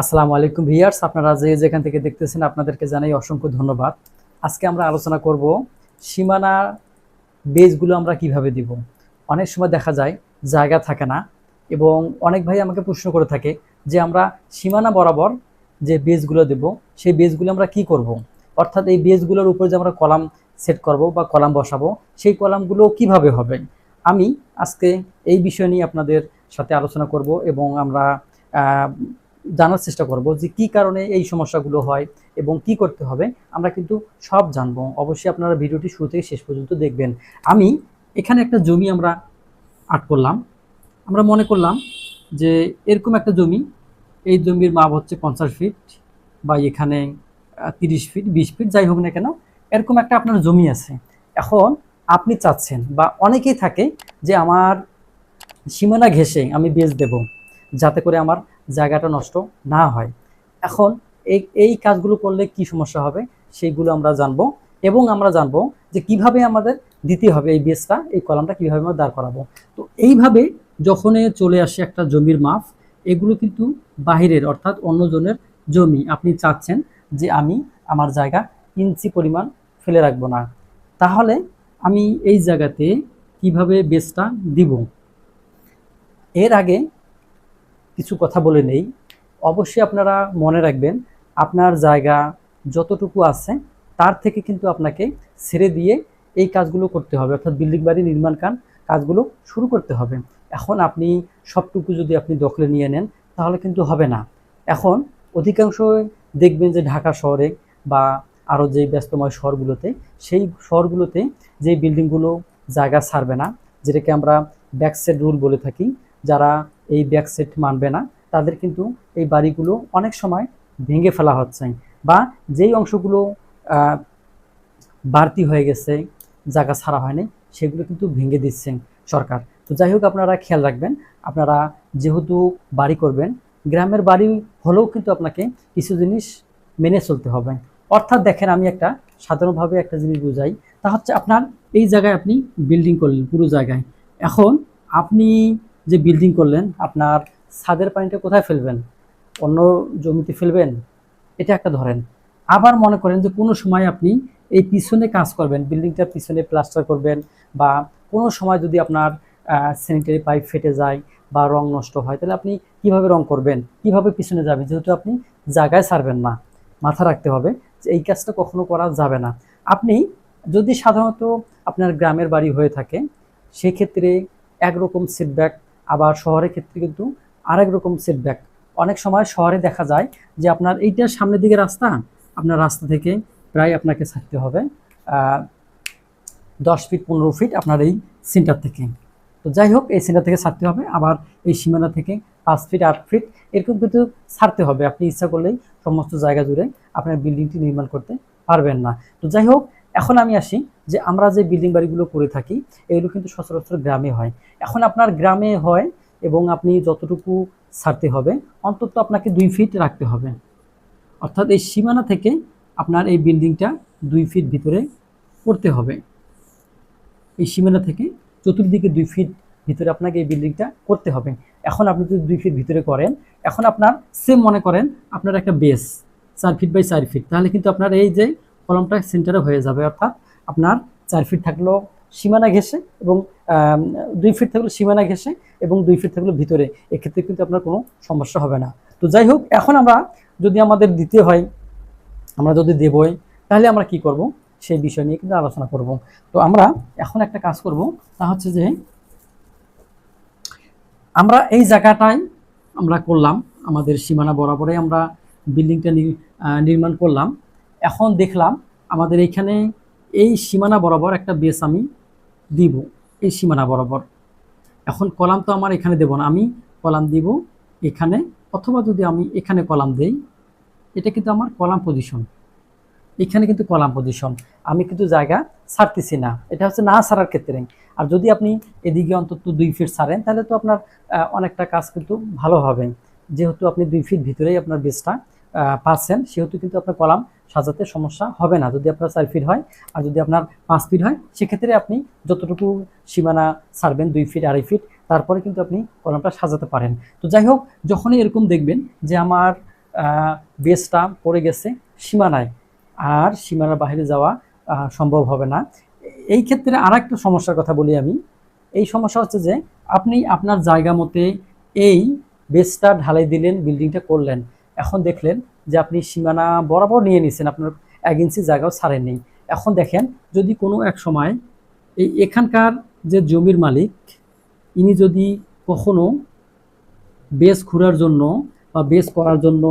আসসালামু আলাইকুম ভিয়ার্স, আপনারা যে যেখান থেকে দেখতেছেন আপনাদেরকে জানাই অসংখ্য ধন্যবাদ। আজকে আমরা আলোচনা করব সীমানা বেজগুলো আমরা কীভাবে দিব। অনেক সময় দেখা যায় জায়গা থাকে না এবং অনেক ভাই আমাকে প্রশ্ন করে থাকে যে আমরা সীমানা বরাবর যে বেজগুলো দেব, সেই বেজগুলো আমরা কি করব। অর্থাৎ এই বেজগুলোর উপর যে আমরা কলাম সেট করব বা কলাম বসাবো, সেই কলামগুলো কীভাবে হবে? আমি আজকে এই বিষয় নিয়ে আপনাদের সাথে আলোচনা করব এবং আমরা জানার চেষ্টা করব যে কি কারণে এই সমস্যাগুলো হয় এবং কি করতে হবে, আমরা কিন্তু সব জানব। অবশ্যই আপনারা ভিডিওটি শুরু থেকে শেষ পর্যন্ত দেখবেন। আমি এখানে একটা জমি আমরা আট করলাম। আমরা মনে করলাম যে এরকম একটা জমি, এই জমির মাপ হচ্ছে পঞ্চাশ ফিট বা এখানে তিরিশ ফিট, বিশ ফিট, যাই হোক না কেন, এরকম একটা আপনার জমি আছে। এখন আপনি চাচ্ছেন বা অনেকেই থাকে যে আমার সীমানা ঘেঁষে আমি বেচ দেব, যাতে করে আমার জায়গাটা নষ্ট না হয়। এখন এই এই কাজগুলো করলে কি সমস্যা হবে সেইগুলো আমরা জানব এবং আমরা জানব যে কীভাবে আমাদের দিতে হবে এই বেসটা, এই কলামটা কীভাবে আমরা দাঁড় করাবো। তো এইভাবে যখন চলে আসে একটা জমির মাপ, এগুলো কিন্তু বাহিরের অর্থাৎ অন্যজনের জমি। আপনি চাচ্ছেন যে আমি আমার জায়গা ইঞ্চি পরিমাণ ফেলে রাখব না। তাহলে আমি এই জায়গাতে কীভাবে বেসটা দিব? এর আগে কিছু কথা বলে নেই। অবশ্যই আপনারা মনে রাখবেন, আপনার জায়গা যতটুকু আছে, তার থেকে কিন্তু আপনাকে ছেড়ে দিয়ে এই কাজগুলো করতে হবে। অর্থাৎ বিল্ডিং বাড়ি নির্মাণ কান কাজগুলো শুরু করতে হবে। এখন আপনি সবটুকু যদি আপনি দখলে নিয়ে নেন, তাহলে কিন্তু হবে না। এখন অধিকাংশ দেখবেন যে ঢাকা শহরে বা আরও যে ব্যস্তময় শহরগুলোতে, সেই শহরগুলোতে যে বিল্ডিংগুলো জায়গা ছাড়বে না, যেটাকে আমরা ব্যাকসেড রুল বলে থাকি, যারা এই ব্যাকসেট মানবে না। তাদের কিন্তু এই বাড়িগুলো অনেক সময় ভেঙে ফেলা হচ্ছে বা যেই অংশগুলো বাড়তি হয়ে গেছে, জায়গা ছাড়া হয়নি, সেগুলো কিন্তু ভেঙে দিচ্ছেন সরকার। তো যাই হোক, আপনারা খেয়াল রাখবেন, আপনারা যেহেতু বাড়ি করবেন, গ্রামের বাড়ি হলেও কিন্তু আপনাকে কিছু জিনিস মেনে চলতে হবে। অর্থাৎ দেখেন, আমি একটা সাধারণভাবে একটা জিনিস বুঝাই, তা হচ্ছে আপনার এই জায়গায় আপনি বিল্ডিং করলেন, পুরো জায়গায়। এখন আপনি যে বিল্ডিং করলেন, আপনার ছাদের পানিটা কোথায় ফেলবেন? অন্য জমিতে ফেলবেন? এটা একটা ধরেন। আবার মনে করেন যে কোনো সময় আপনি এই পিছনে কাজ করবেন বিল্ডিংটার পিছনে প্লাস্টার করবেন বা কোনো সময় যদি আপনার স্যানিটারি পাইপ ফেটে যায় বা রং নষ্ট হয়, তাহলে আপনি কীভাবে রং করবেন? কীভাবে পিছনে যাবেন? যেহেতু আপনি জায়গায় ছাড়বেন না, মাথা রাখতে হবে যে এই কাজটা কখনো করা যাবে না। আপনি যদি সাধারণত আপনার গ্রামের বাড়ি হয়ে থাকে, সেক্ষেত্রে একরকম সেটব্যাক আবার শহরের ক্ষেত্রে কিন্তু আরেক রকম সেটব্যাক অনেক সময় শহরে দেখা যায় যে আপনার এইটা সামনের দিকে রাস্তা, আপনার রাস্তা থেকে প্রায় আপনাকে ছাড়তে হবে দশ ফিট পনেরো ফিট আপনার এই সেন্টার থেকে। তো যাই হোক, এই সেন্টার থেকে ছাড়তে হবে, আবার এই সীমানা থেকে পাঁচ ফিট আট ফিট এরকম কিন্তু ছাড়তে হবে। আপনি ইচ্ছা করলেই সমস্ত জায়গা জুড়ে আপনার বিল্ডিংটি নির্মাণ করতে পারবেন না। তো যাই হোক, এখন আমি আসি যে আমরা যে বিল্ডিং বাড়িগুলো করে থাকি, এগুলো কিন্তু সচরাচর গ্রামে হয়। এখন আপনার গ্রামে হয় এবং আপনি যতটুকু ছাড়তে হবে, অন্তত আপনাকে দুই ফিট রাখতে হবে। অর্থাৎ এই সীমানা থেকে আপনার এই বিল্ডিংটা দুই ফিট ভিতরে করতে হবে। এই সীমানা থেকে চতুর্দিকে দুই ফিট ভিতরে আপনাকে এই বিল্ডিংটা করতে হবে। এখন আপনি যদি দুই ফিট ভিতরে করেন, এখন আপনার সেম মনে করেন, আপনার একটা বেস চার ফিট বাই চার ফিট তাহলে কিন্তু আপনার এই যে কলমটা সেন্টারে হয়ে যাবে, অর্থাৎ আপনার চার ফিট থাকল সীমানা ঘেসে এবং দুই ফিট থাকল সীমানা ঘেসে এবং দুই ফিট থাকল ভিতরে। এক্ষেত্রে কিন্তু আপনার কোনো সমস্যা হবে না। তো যাই হোক, এখন আমরা যদি আমাদের দিতে হয়, আমরা যদি দেবই, তাহলে আমরা কি করব? সেই বিষয় নিয়ে কিন্তু আলোচনা করব। তো আমরা এখন একটা কাজ করব, তা হচ্ছে যে আমরা এই জায়গাটায় আমরা করলাম, আমাদের সীমানা বরাবরে আমরা বিল্ডিংটা নির্মাণ করলাম। এখন দেখলাম আমাদের এইখানে এই সীমানা বরাবর একটা বেস আমি দিব, এই সীমানা বরাবর। এখন কলাম তো আমার এখানে দেব না, আমি কলাম দিব এখানে, অথবা যদি আমি এখানে কলাম দেই, এটা কিন্তু আমার কলাম পজিশন এখানে কিন্তু কলাম পজিশন আমি কিন্তু জায়গা ছাড়তেছি না, এটা হচ্ছে না ছাড়ার ক্ষেত্রে। আর যদি আপনি এদিকে অন্তত দুই ফিট ছাড়েন, তাহলে তো আপনার অনেকটা কাজ কিন্তু ভালো হবে। যেহেতু আপনি দুই ফিট ভিতরেই আপনার বেসটা পাচ্ছেন, সেহেতু কিন্তু আপনার কলাম সাজাতে সমস্যা হবে না। যদি আপনার চার ফিট হয় আর যদি আপনার পাঁচ ফিট হয়, সেক্ষেত্রে আপনি যতটুকু সীমানা ছাড়বেন, দুই ফিট আড়াই ফিট তারপরে কিন্তু আপনি কলামটা সাজাতে পারেন। তো যাই হোক, যখনই এরকম দেখবেন যে আমার বেসটা পড়ে গেছে সীমানায়, আর সীমানার বাইরে যাওয়া সম্ভব হবে না। এই ক্ষেত্রে আর একটা সমস্যার কথা বলি আমি। এই সমস্যা হচ্ছে যে আপনি আপনার জায়গা মতে এই বেসটা ঢালাই দিলেন বিল্ডিংটা করলেন। এখন দেখলেন যে আপনি সীমানা বরাবর নিয়ে নিছেন, আপনার এক ইঞ্চি জায়গাও ছাড়েননি এখন দেখেন, যদি কোনো এক সময় এই এখানকার যে জমির মালিক, ইনি যদি কখনো বেস খুঁড়ার জন্য বা বেস করার জন্য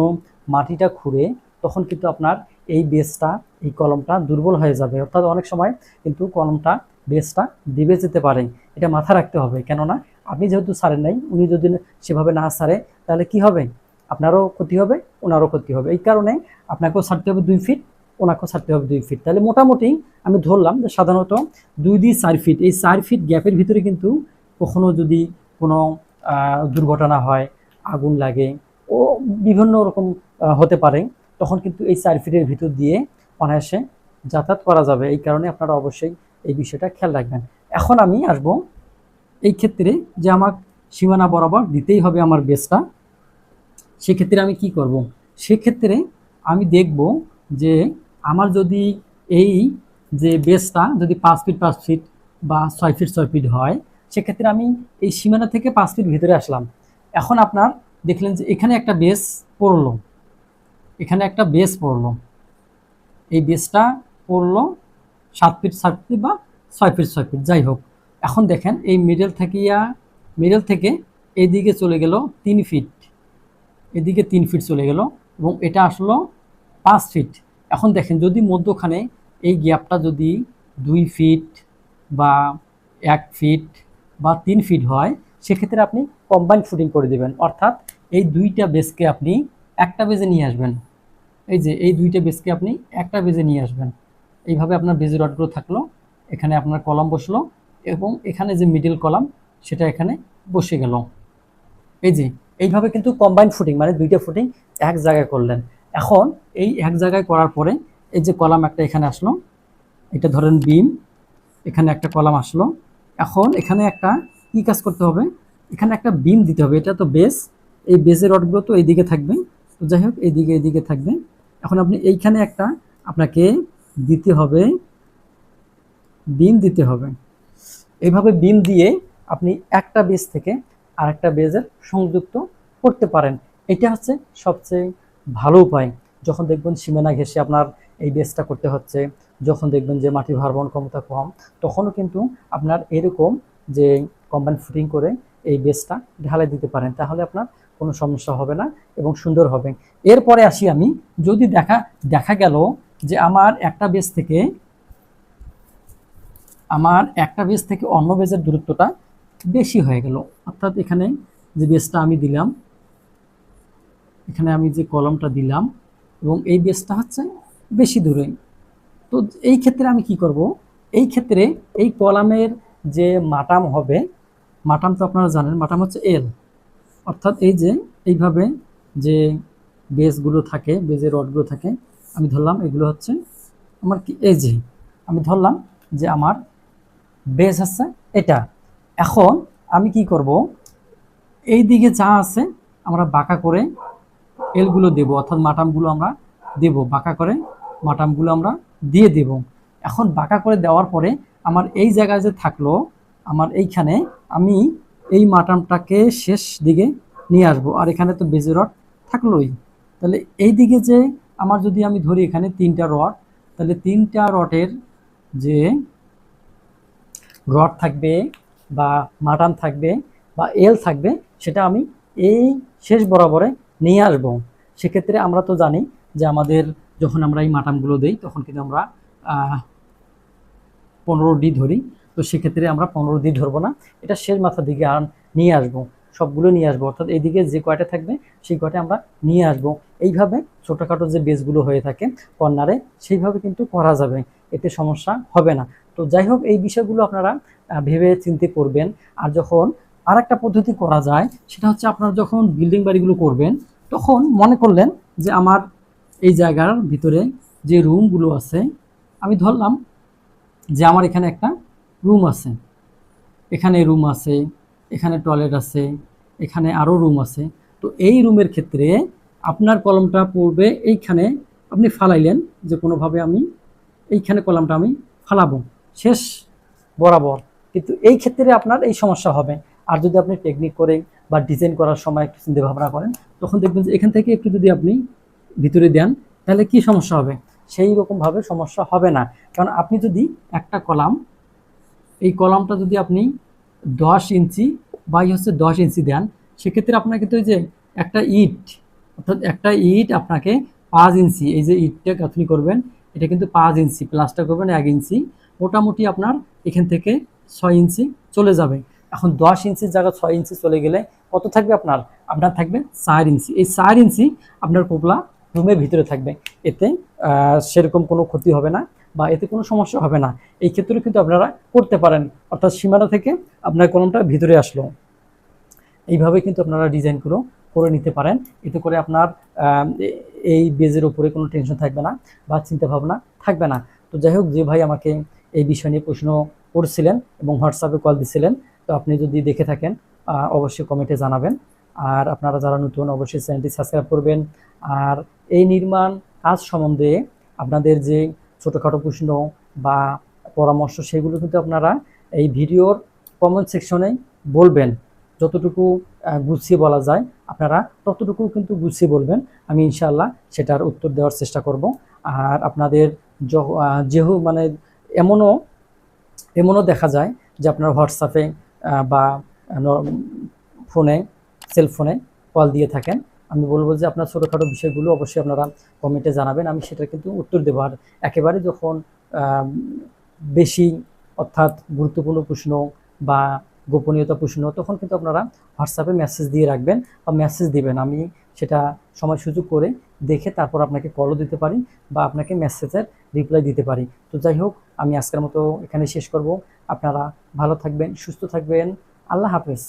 মাটিটা খুঁড়ে, তখন কিন্তু আপনার এই বেসটা এই কলমটা দুর্বল হয়ে যাবে। অর্থাৎ অনেক সময় কিন্তু কলমটা বেসটা দিবে যেতে পারে। এটা মাথা রাখতে হবে। কেননা আপনি যেহেতু সারেন নাই, উনি যদি সেভাবে না সারে তাহলে কি হবে? আপনারও ক্ষতি হবে, ওনারও ক্ষতি হবে। এই কারণে আপনাকেও ছাড়তে হবে দুই ফিট ওনাকেও ছাড়তে হবে দুই ফিট তাহলে মোটামুটি আমি ধরলাম যে সাধারণত দুই দুই চার ফিট এই চার ফিট গ্যাপের ভিতরে কিন্তু কখনো যদি কোনো দুর্ঘটনা হয়, আগুন লাগে ও বিভিন্ন রকম হতে পারে, তখন কিন্তু এই চার ফিটের ভিতর দিয়ে অনায়াসে যাতায়াত করা যাবে। এই কারণে আপনারা অবশ্যই এই বিষয়টা খেয়াল রাখবেন। এখন আমি আসব এই ক্ষেত্রে যে আমার সীমানা বরাবর দিতেই হবে আমার বেসটা সেক্ষেত্রে আমি কি করব? সেক্ষেত্রে আমি দেখব যে আমার যদি এই যে বেসটা যদি পাঁচ ফিট পাঁচ ফিট বা ছয় ফিট ছয় ফিট হয়, সেক্ষেত্রে আমি এই সীমানা থেকে পাঁচ ফিট ভিতরে আসলাম। এখন আপনার দেখলেন যে এখানে একটা বেস পড়ল। এখানে একটা বেস পড়ল। এই বেসটা পড়ল সাত ফিট সাত ফিট বা ছয় ফিট ছয় ফিট, যাই হোক। এখন দেখেন এই মিডল থেকে মিডল থেকে এদিকে চলে গেল তিন ফিট। এদিকে তিন ফিট চলে গেল এবং এটা আসলো পাঁচ ফিট এখন দেখেন, যদি মধ্যখানে এই গ্যাপটা যদি দুই ফিট বা এক ফিট বা তিন ফিট হয়, সেক্ষেত্রে আপনি কম্বাইন ফুটিং করে দেবেন। অর্থাৎ এই দুইটা বেসকে আপনি একটা বেজে নিয়ে আসবেন। এই যে এই দুইটা বেসকে আপনি একটা বেজে নিয়ে আসবেন। এইভাবে আপনার বেজে রডগুলো থাকল, এখানে আপনার কলাম বসল এবং এখানে যে মিডল কলাম, সেটা এখানে বসে গেল। এই যে এইভাবে কিন্তু কম্বাইন ফুটিং মানে দুইটা ফুটিং এক জায়গায় করলেন। এখন এই এক জায়গায় করার পরে এই যে কলাম একটা এখানে আসলো, এটা ধরেন বিম এখানে একটা কলাম আসলো। এখন এখানে একটা কি কাজ করতে হবে? এখানে একটা বিম দিতে হবে, এটা তো বেস এই বেসের রডগুলো তো এইদিকে থাকবে। তো যাই হোক, এইদিকে এইদিকে থাকবে। এখন আপনি এইখানে একটা আপনাকে দিতে হবে বিম দিতে হবে। এইভাবে বিম দিয়ে আপনি একটা বেস থেকে আরেকটা বেজের সংযুক্ত করতে পারেন। এটা হচ্ছে সবচেয়ে ভালো উপায়। যখন দেখবেন সীমানা ঘেসে আপনার এই বেসটা করতে হচ্ছে, যখন দেখবেন যে মাটি ভারবহন ক্ষমতা কম, তখনও কিন্তু আপনার এরকম যে কম্বাইন ফুটিং করে এই বেসটা ঢালাই দিতে পারেন। তাহলে আপনার কোনো সমস্যা হবে না এবং সুন্দর হবে। এরপরে আসি আমি, যদি দেখা দেখা গেল যে আমার একটা বেস থেকে, আমার একটা বেস থেকে অন্য বেজের দূরত্বটা বেশি হয়ে গেল। অর্থাৎ এখানে যে বেসটা আমি দিলাম, এখানে আমি যে কলমটা দিলাম এবং এই বেসটা হচ্ছে বেশি দূরে। তো এই ক্ষেত্রে আমি কি করব? এই ক্ষেত্রে এই কলামের যে মাটাম হবে, মাটাম তো আপনারা জানেন, মাটাম হচ্ছে এল অর্থাৎ এই যে এইভাবে যে বেসগুলো থাকে বেজের রডগুলো থাকে, আমি ধরলাম এগুলো হচ্ছে আমার কি? এই যে, আমি ধরলাম যে আমার বেস হচ্ছে এটা। এখন আমি কি করব? এই দিকে যা আছে আমরা বাঁকা করে এলগুলো দেব, অর্থাৎ মাটামগুলো আমরা দেব, বাঁকা করে মাটামগুলো আমরা দিয়ে দেব। এখন বাঁকা করে দেওয়ার পরে আমার এই জায়গায় যে থাকল, আমার এইখানে আমি এই মাটামটাকে শেষ দিকে নিয়ে আসব। আর এখানে তো বেজে রড থাকলোই। তাহলে এই দিকে যে আমার যদি আমি ধরি এখানে তিনটা রড, তাহলে তিনটা রডের যে রড থাকবে বা মাটাম থাকবে বা এল থাকবে, সেটা আমি এই শেষ বরাবরে নিয়ে আসব। সেক্ষেত্রে আমরা তো জানি যে আমাদের যখন আমরা এই মাটামগুলো দিই, তখন কিন্তু আমরা পনেরো ডি ধরি। তো সেক্ষেত্রে আমরা পনেরো ডি ধরবো না। এটা শেষ মাথার দিকে আর নিয়ে আসব, সবগুলো নিয়ে আসব। অর্থাৎ এইদিকে যে কয়টা থাকবে, সেই কয়টা আমরা নিয়ে আসব। এইভাবে ছোটোখাটো যে বেসগুলো হয়ে থাকে কর্নারে, সেইভাবে কিন্তু করা যাবে। এতে সমস্যা হবে না। তো যাই হোক, এই বিষয়গুলো আপনারা ভেবে চিন্তে করবেন। আর যখন আর একটা পদ্ধতি করা যায়, সেটা হচ্ছে আপনারা যখন বিল্ডিং বাড়িগুলো করবেন, তখন মনে করলেন যে আমার এই জায়গার ভিতরে যে রুমগুলো আছে, আমি ধরলাম যে আমার এখানে একটা রুম আছে। এখানে রুম আছে, এখানে টয়লেট আছে, এখানে আরও রুম আছে। তো এই রুমের ক্ষেত্রে আপনার কলমটা পড়বে এইখানে। আপনি ফালাইলেন যে কোনোভাবে আমি এইখানে কলমটা আমি ফালাবো। শেষ বরাবর। কিন্তু এই ক্ষেত্রে আপনার এই সমস্যা হবে। আর যদি আপনি টেকনিক করে বা ডিজাইন করার সময় একটু চিন্তা ভাবনা করেন, তখন দেখবেন যে এখান থেকে একটু যদি আপনি ভিতরে দেন, তাহলে কি সমস্যা হবে? সেই রকমভাবে সমস্যা হবে না। কারণ আপনি যদি একটা কলাম, এই কলামটা যদি আপনি দশ ইঞ্চি বা এই হচ্ছে দশ ইঞ্চি দেন, সেক্ষেত্রে আপনার কিন্তু ওই যে একটা ইট, অর্থাৎ একটা ইট আপনাকে পাঁচ ইঞ্চি, এই যে ইটটা গাঁথনি করবেন, এটা কিন্তু পাঁচ ইঞ্চি প্লাস্টার করবেন এক ইঞ্চি। মোটামুটি আপনার এখান থেকে ছয় ইঞ্চি চলে যাবে। এখন দশ ইঞ্চির জায়গা ছয় ইঞ্চি চলে গেলে কত থাকবে আপনার? আপনার থাকবে চার ইঞ্চি। এই চার ইঞ্চি আপনার কোপলা রুমের ভিতরে থাকবে। এতে সেরকম কোনো ক্ষতি হবে না বা এতে কোনো সমস্যা হবে না। এই ক্ষেত্রে কিন্তু আপনারা করতে পারেন। অর্থাৎ সীমানা থেকে আপনার কলমটা ভিতরে আসলো। এইভাবে কিন্তু আপনারা ডিজাইনগুলো করে নিতে পারেন। এতে করে আপনার এই বেজের উপরে কোনো টেনশন থাকবে না বা চিন্তা ভাবনা থাকবে না। তো যাই হোক, যে ভাই আমাকে এই বিষয় নিয়ে প্রশ্ন করছিলেন এবং হোয়াটসঅ্যাপে কল দিছিলেন। তো আপনি যদি দেখে থাকেন অবশ্যই কমেন্টে জানাবেন। আর আপনারা যারা নতুন অবশ্যই চ্যানেলটি সাবস্ক্রাইব করবেন। আর এই নির্মাণ কাজ সম্বন্ধে আপনাদের যে ছোটোখাটো প্রশ্ন বা পরামর্শ সেগুলো কিন্তু আপনারা এই ভিডিওর কমেন্ট সেকশনে বলবেন। যতটুকু গুছিয়ে বলা যায় আপনারা ততটুকু কিন্তু গুছিয়ে বলবেন। আমি ইনশাল্লাহ সেটার উত্তর দেওয়ার চেষ্টা করব। আর আপনাদের য- আহ, যেহু মানে এমনও এমনও দেখা যায় যে আপনার হোয়াটসঅ্যাপে বা ফোনে সেলফোনে কল দিয়ে থাকেন। আমি বলব যে আপনার ছোটোখাটো বিষয়গুলো অবশ্যই আপনারা কমেন্টে জানাবেন। আমি সেটা কিন্তু উত্তর দেবো। আর একেবারে যখন বেশি অর্থাৎ গুরুত্বপূর্ণ প্রশ্ন বা গোপনীয়তা প্রশ্ন, তখন কিন্তু আপনারা হোয়াটসঅ্যাপে মেসেজ দিয়ে রাখবেন বা মেসেজ দিবেন। আমি সেটা সময় সুযোগ করে দেখে তারপর আপনাকে কলও দিতে পারি বা আপনাকে মেসেজের রিপ্লাই দিতে পারি। তো যাই হোক, আমি আজকের মতো এখানে শেষ করব। আপনারা ভালো থাকবেন, সুস্থ থাকবেন। আল্লাহ হাফেজ।